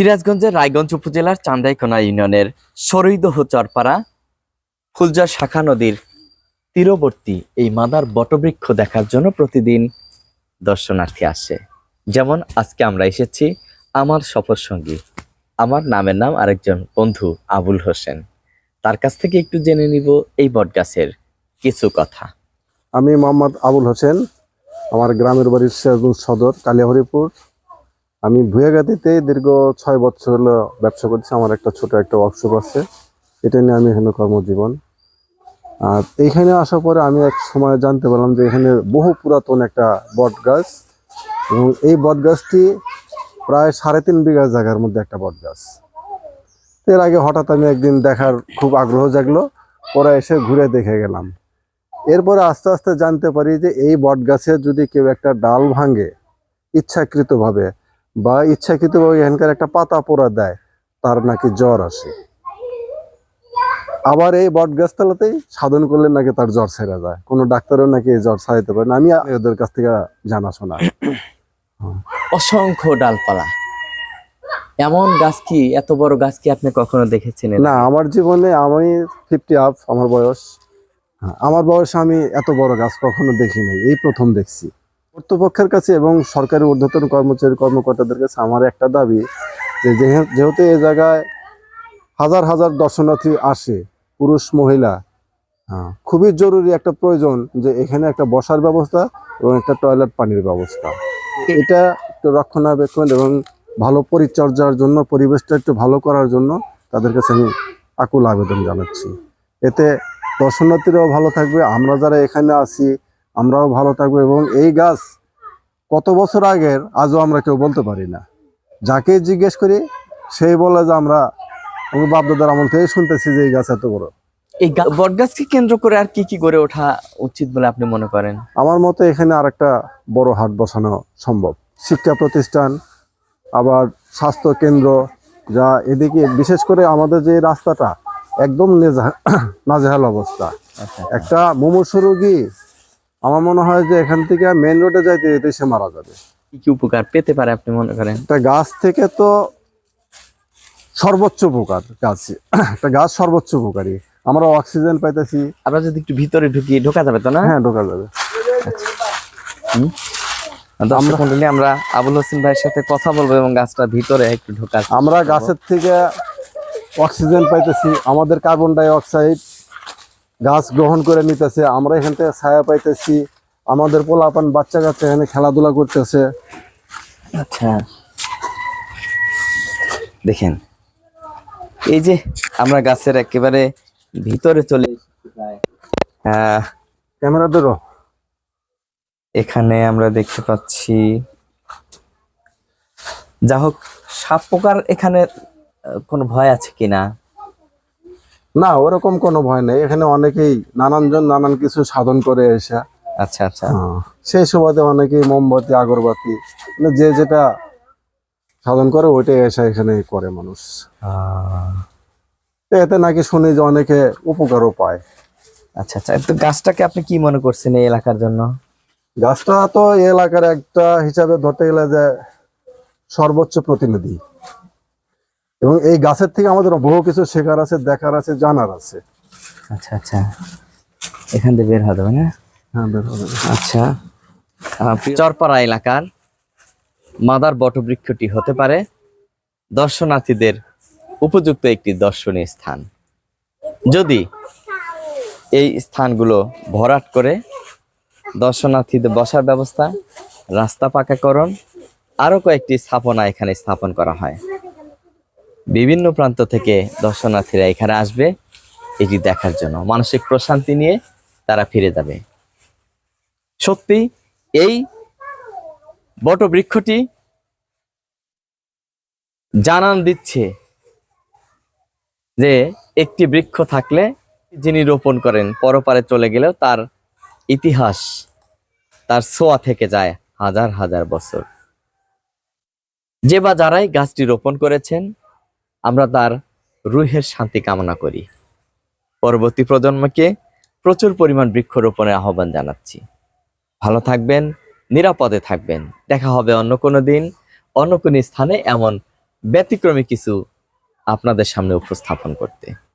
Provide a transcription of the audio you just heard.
সিরাজগঞ্জের রায়গঞ্জ উপজেলার চান্দাইকোনা ইউনিয়নের সরৈদহ চরপাড়া ফুলজার শাখা নদীর তীরবর্তী এই মাদার বটবৃক্ষ দেখার জন্য প্রতিদিন দর্শনার্থী আসে। যেমন আজকে আমরা এসেছি আমার সফর সঙ্গী। আমার নামের নাম আরেকজন বন্ধু আবুল হোসেন। তার কাছ থেকে একটু জেনে নিব এই বটগাছের কিছু কথা। আমি মোহাম্মদ আবুল হোসেন, আমার গ্রামের বাড়ি সিরাজগঞ্জ সদর, কালিয়াহরিপুর। আমি ভুয়াগাতিতে দীর্ঘ ছয় বছর হলো ব্যবসা করছি আমার একটা ছোট একটা ওয়ার্কশপ আছে। এটা নিয়ে আমি এখানে কর্মজীবন। আর এইখানে আসার পরে আমি এক সময় জানতে পারলাম যে এখানে বহু পুরাতন একটা বট গাছ এবং এই বট গাছটি প্রায় সাড়ে তিন বিঘা জায়গার মধ্যে একটা বট গাছ এর আগে হঠাৎ আমি একদিন দেখার খুব আগ্রহ জাগলো, পরে এসে ঘুরে দেখে গেলাম। এরপরে আস্তে আস্তে জানতে পারি যে এই বট গাছে যদি কেউ একটা ডাল ভাঙে, ইচ্ছাকৃতভাবে বা ইচ্ছাকৃতভাবে এখানকার একটা পাতা পোড়া দেয় তার নাকি জ্বর আসে। আবার এই বট গাছতলাতেই সাধন করলে নাকি তার জ্বর ছেড়ে যায়। কোনো ডাক্তারও নাকি এই জ্বর ছাড়াইতে পারে না। আমি ওদের কাছ থেকে জানাশোনা। অসংখ্য ডালপালা। এমন গাছ কি এত বড় গাছ কি আপনি কখনো দেখেছেন না আমার জীবনে আমি ফিফটি আপ আমার বয়স। হ্যাঁ, আমার বয়সে আমি এত বড় গাছ কখনো দেখি নাই এই প্রথম দেখছি। কর্তৃপক্ষের কাছে এবং সরকারি ঊর্ধ্বতন কর্মচারী কর্মকর্তাদের কাছে আমার একটা দাবি যে যেহেতু এই জায়গায় হাজার হাজার দর্শনার্থী আসে পুরুষ মহিলা খুবই জরুরি একটা প্রয়োজন যে এখানে একটা বসার ব্যবস্থা এবং একটা টয়লেট পানির ব্যবস্থা। এটা একটু রক্ষণাবেক্ষণ এবং ভালো পরিচর্যার জন্য পরিবেশটা একটু ভালো করার জন্য তাদের কাছে আমি আকুল আবেদন জানাচ্ছি। এতে দর্শনার্থীরাও ভালো থাকবে। আমরা যারা এখানে আছি আমরাও ভালো থাকব এবং এই গাছ কত বছর আগের আজও আমরা কেউ বলতে পারি না। যাকে জিজ্ঞেস করি সেই বলে যে আমরা বাপদাদার আমল থেকে শুনতেছি যে এই গাছ এত বড়। এই গা- বটগাছকে কেন্দ্র করে আর কি কি গড়ে ওঠা উচিত বলে আপনি মনে করেন? আমার মতে এখানে আরেকটা বড় হাট বসানো সম্ভব। শিক্ষা প্রতিষ্ঠান আবার স্বাস্থ্য কেন্দ্র যা এদিকে বিশেষ করে আমাদের যে রাস্তাটা একদম নেজা- নাজেহাল অবস্থা। আচ্ছা। একটা মুমূর্ষ রোগী আমার মনে হয় যে এখান থেকে মেন রোডে যাইতে যেতে সে মারা যাবে। কি কি উপকার পেতে পারে আপনি মনে করেন? একটা গাছ থেকে তো সর্বোচ্চ উপকার গাছ। একটা গাছ সর্বোচ্চ উপকারী। আমরা অক্সিজেন পাইতেছি। আমরা যদি একটু ভিতরে ঢুকি ঢোকা যাবে তো না? হ্যাঁ ঢোকা যাবে। আমরা মন্ডলী আমরা আবুল হোসেন ভাইয়ের সাথে কথা বলব এবং গাছটা ভিতরে একটু ঢোকার আমরা গাছের থেকে অক্সিজেন পাইতেছি। আমাদের কার্বন ডাই অক্সাইড গাছ গ্রহণ করে নিতেছে আমরা এখান থেকে ছায়া পাইতেছি আমাদের পোলাপান বাচ্চা কাচ্চা এখানে খেলাধুলা করতেছে। আচ্ছা। দেখেন এই যে আমরা গাছের একেবারে ভিতরে চলে। ক্যামেরা ধরো। এখানে আমরা দেখতে পাচ্ছি যা হোক সাপ পোকার এখানে কোনো ভয় আছে কিনা? না ওরকম কোনো ভয় নেই। এখানে অনেকেই নানানজন নানান কিছু সাধন করে এসে। আচ্ছা আচ্ছা। হ্যাঁ, সেই সুবাদে অনেকেই মোমবাতি আগরবাতি মানে যে যেটা সাধন করে ওইটাই এসে এখানে করে মানুষ। এতে নাকি শুনি যে অনেকে উপকারও পায়। আচ্ছা আচ্ছা। তো গাছটাকে আপনি কি মনে করছেন এই এলাকার জন্য? গাছটা তো এলাকার একটা হিসাবে ধরতে গেলে যে সর্বোচ্চ প্রতিনিধি। এবং এই গাছের থেকে আমাদের বহু কিছু শেখার আছে দেখার আছে জানার আছে। আচ্ছা আচ্ছা। এখান থেকে বের হবে না? হ্যাঁ বের হবে। আচ্ছা। চরপাড়া এলাকার মাদার বটবৃক্ষটি হতে পারে দর্শনার্থীদের উপযুক্ত একটি দর্শনীয় স্থান। যদি এই স্থানগুলো ভরাট করে দর্শনার্থীদের বসার ব্যবস্থা রাস্তা পাকাকরণ আরও কয়েকটি স্থাপনা এখানে স্থাপন করা হয়। বিভিন্ন প্রান্ত থেকে দর্শনার্থীরা এখানে আসবে এটি দেখার জন্য। মানসিক প্রশান্তি নিয়ে তারা ফিরে যাবে। সত্যি, এই বটবৃক্ষটি জানান দিচ্ছে যে, একটি বৃক্ষ থাকলে যিনি রোপণ করেন, পরপারে চলে গেলেও তার ইতিহাস, তার সোয়া থেকে যায় হাজার হাজার বছর। যে বা যারাই গাছটি রোপণ করেছেন আমরা তার রুহের শান্তি কামনা করি। পরবর্তী প্রজন্মকে প্রচুর পরিমাণ বৃক্ষরোপণের আহ্বান জানাচ্ছি। ভালো থাকবেন, নিরাপদে থাকবেন। দেখা হবে অন্য কোনো দিন, অন্য কোনো স্থানে এমন ব্যতিক্রমী কিছু আপনাদের সামনে উপস্থাপন করতে।